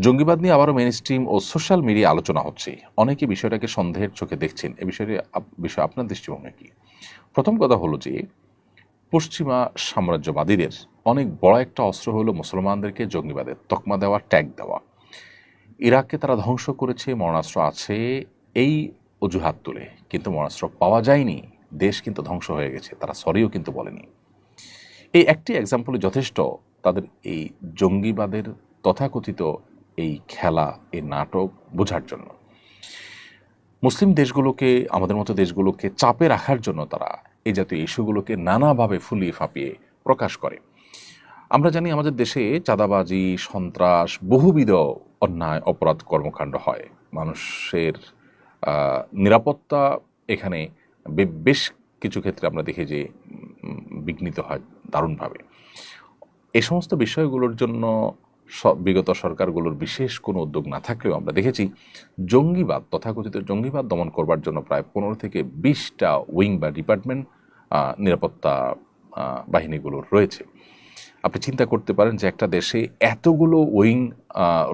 জঙ্গিবাদ নিয়ে আবারও মেন স্ট্রিম ও সোশ্যাল মিডিয়া আলোচনা হচ্ছে। অনেকে বিষয়টাকে সন্দেহের চোখে দেখছেন। এ বিষয়ে বিষয়ে আপনার দৃষ্টিভঙ্গি কি? প্রথম কথা হলো যে, পশ্চিমা সাম্রাজ্যবাদীদের অনেক বড় একটা অস্ত্র হলো মুসলমানদেরকে জঙ্গিবাদের তকমা দেওয়া ট্যাগ দেওয়া। ইরাককে তারা ধ্বংস করেছে, মরণাস্ত্র আছে এই অজুহাত তুলে। কিন্তু মরণাস্ত্র পাওয়া যায়নি, দেশ কিন্তু ধ্বংস হয়ে গেছে। তারা সরিও কিন্তু বলেনি। এই একটি এক্সাম্পলে যথেষ্ট। তাদের এই জঙ্গিবাদের তথাকথিত এই খেলা, এই নাটক বোঝার জন্য। মুসলিম দেশগুলোকে, আমাদের মতো দেশগুলোকে চাপে রাখার জন্য তারা এই জাতীয় ইস্যুগুলোকে নানাভাবে ফুলিয়ে ফাঁপিয়ে প্রকাশ করে। আমরা জানি আমাদের দেশে চাঁদাবাজি, সন্ত্রাস বহুবিধ অন্যায় অপরাধ কর্মকাণ্ড হয়। মানুষের নিরাপত্তা এখানে বেশ কিছু ক্ষেত্রে আমরা দেখি যে বিঘ্নিত হয় দারুণভাবে। এ সমস্ত বিষয়গুলোর জন্য বিগত সরকারগুলোর বিশেষ কোনো উদ্যোগ না থাকলেও আমরা দেখেছি জঙ্গিবাদ, তথাকথিত জঙ্গিবাদ দমন করবার জন্য প্রায় পনেরো থেকে বিশটা উইং বা ডিপার্টমেন্ট নিরাপত্তা বাহিনীগুলোর রয়েছে। আপনি চিন্তা করতে পারেন যে একটা দেশে এতগুলো উইং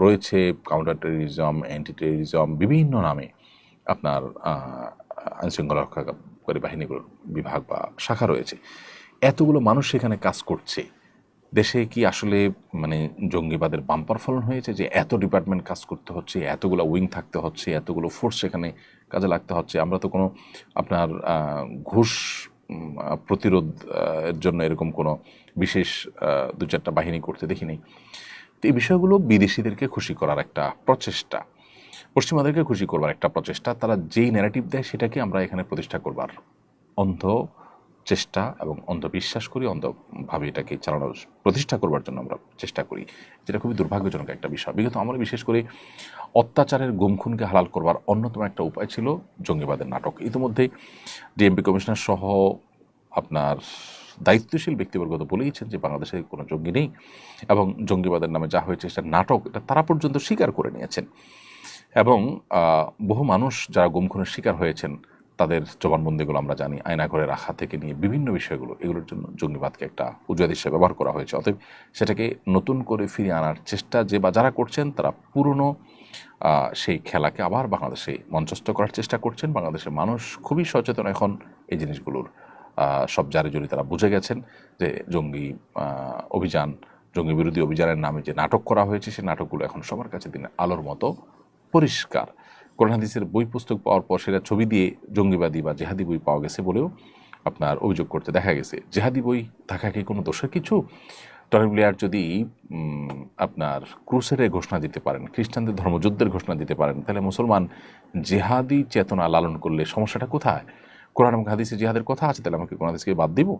রয়েছে কাউন্টার টেরিজম অ্যান্টি টেরিজম বিভিন্ন নামে আপনার আইনশৃঙ্খলা রক্ষাকারী বাহিনীগুলোর বিভাগ বা শাখা রয়েছে। এতগুলো মানুষ সেখানে কাজ করছে। দেশে কি আসলে মানে জঙ্গিবাদের বাম্পার ফলন হয়েছে? যে এত ডিপার্টমেন্ট কাজ করতে হচ্ছে, এতগুলো উইং থাকতে হচ্ছে, এতগুলো ফোর্স সেখানে কাজে লাগতে হচ্ছে। আমরা তো কোনো আপনার ঘুষ প্রতিরোধ জন্য এরকম কোনো বিশেষ দু চারটা বাহিনী করতে দেখিনি। তো এই বিষয়গুলো বিদেশিদেরকে খুশি করার একটা প্রচেষ্টা, পশ্চিমাদেরকে খুশি করবার একটা প্রচেষ্টা। তারা যেই ন্যারেটিভ দেয়, সেটাকে আমরা এখানে প্রতিষ্ঠা করবার অন্ধ চেষ্টা এবং অন্ধবিশ্বাস করি অন্ধভাবে এটাকে চালানোর প্রতিষ্ঠা করবার জন্য আমরা চেষ্টা করি, যেটা খুবই দুর্ভাগ্যজনক একটা বিষয়। বিগত আমরা বিশেষ করে অত্যাচারের গুমখুনকে হালাল করবার অন্যতম একটা উপায় ছিল জঙ্গিবাদের নাটক। ইতিমধ্যে ডিএমপি কমিশনার সহ আপনার দায়িত্বশীল ব্যক্তিবর্গ তো বলেইছেন যে বাংলাদেশে কোনো জঙ্গি নেই এবং জঙ্গিবাদের নামে যা হয়েছে সেটা নাটক, এটা তারা পর্যন্ত স্বীকার করে নিয়েছেন। এবং বহু মানুষ যারা গুমখুনের শিকার হয়েছেন তাদের জবানবন্দিগুলো আমরা জানি, আয়না করে রাখা থেকে নিয়ে বিভিন্ন বিষয়গুলো, এগুলোর জন্য জঙ্গিবাদকে একটা উজাদ হিসেবে ব্যবহার করা হয়েছে। অতএব সেটাকে নতুন করে ফিরিয়ে আনার চেষ্টা যে বা যারা করছেন, তারা পুরনো সেই খেলাকে আবার বাংলাদেশে মঞ্চস্থ করার চেষ্টা করছেন। বাংলাদেশের মানুষ খুবই সচেতন এখন এই জিনিসগুলোর সব জারে জড়ি তারা বুঝে গেছেন যে জঙ্গি অভিযান, জঙ্গি বিরোধী অভিযানের নামে যে নাটক করা হয়েছে, সেই নাটকগুলো এখন সবার কাছে দিনের আলোর মতো পরিষ্কার। কোরআন হাদিসের বই পুস্তক পাওয়ার পর সেটা ছবি দিয়ে জঙ্গিবাদী বা জেহাদি বই পাওয়া গেছে বলেও আপনার অভিযোগ করতে দেখা গেছে। জেহাদি বই থাকা কি কোনো দোষের কিছু? টনি ব্লেয়ার যদি আপনার ক্রুসেডের ঘোষণা দিতে পারেন, খ্রিস্টানদের ধর্মযুদ্ধের ঘোষণা দিতে পারেন, তাহলে মুসলমান জেহাদি চেতনা লালন করলে সমস্যাটা কোথায়? কোরআন এবং হাদিসে জিহাদের কথা আছে, তাহলে আমাকে কোরআন হাদিসকে বাদ দিব।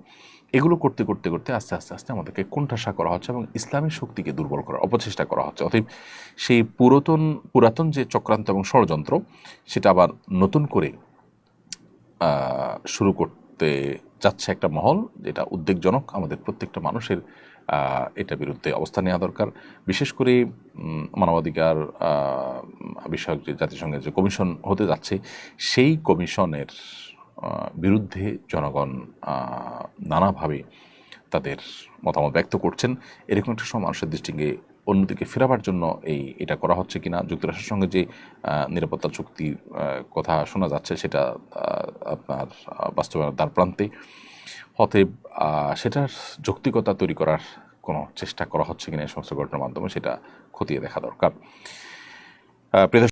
এগুলো করতে করতে করতে আস্তে আস্তে আস্তে আমাদেরকে কোণঠাসা করা হচ্ছে এবং ইসলামের শক্তিকে দুর্বল করার অপচেষ্টা করা হচ্ছে। অতএব সেই পুরাতন পুরাতন যে চক্রান্ত এবং ষড়যন্ত্র, সেটা আবার নতুন করে শুরু করতে যাচ্ছে একটা মহল যেটা উদ্বেগজনক। আমাদের প্রত্যেকটা মানুষের এটার বিরুদ্ধে অবস্থান নেওয়া দরকার। বিশেষ করে মানবাধিকার বিষয়ক যে জাতিসংঘের যে কমিশন হতে যাচ্ছে, সেই কমিশনের বিরুদ্ধে জনগণ নানাভাবে তাদের মতামত ব্যক্ত করছেন। এরকম একটা সময় মানুষের দৃষ্টিকে অন্যদিকে ফেরাবার জন্য এই, এটা করা হচ্ছে কিনা? যুক্তরাষ্ট্রের সঙ্গে যে নিরাপত্তা চুক্তি কথা শোনা যাচ্ছে সেটা আপনার বাস্তবায়নের দ্বার প্রান্তে। অতএব সেটার যৌক্তিকতা তৈরি করার কোনো চেষ্টা করা হচ্ছে কিনা এই সমস্ত ঘটনার মাধ্যমে সেটা খতিয়ে দেখা দরকার।